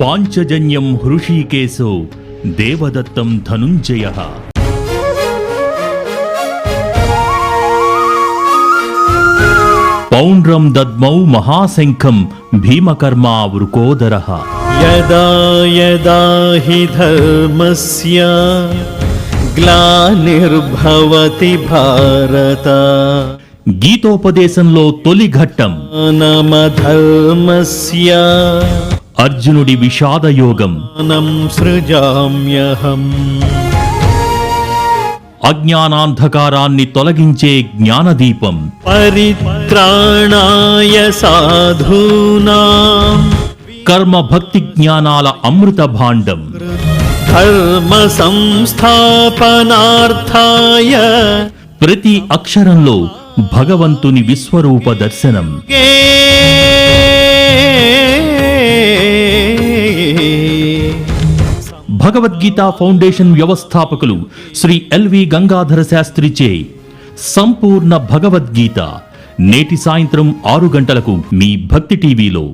పాంచజన్యం హృషీకేశో దేవదత్తం ధనుంజయ. పౌండ్రం దద్మౌ మహాశంఖం భీమకర్మా వృకోదర. యదా యదా హి ధర్మస్య గ్లానిర్భవతి భారత. గీతోపదేశంలో తొలి ఘట్టం. నమ ధర్మస్య అర్జునుడి విషాదయోగం సృజామ్యహం అజ్ఞానాంధకారాన్ని తొలగించే జ్ఞానదీపం పరిత్రాణాయ సాధూనా కర్మ భక్తి జ్ఞానాల అమృత భాండం ధర్మ సంస్థాపనార్థాయ ప్రతి అక్షరంలో భగవంతుని విశ్వరూప దర్శనం భగవద్గీత ఫౌండేషన్ వ్యవస్థాపకులు శ్రీ ఎల్వి గంగాధర శాస్త్రిచే సంపూర్ణ భగవద్గీత. నేటి సాయంత్రం ఆరు గంటలకు మీ భక్తి టీవీలో.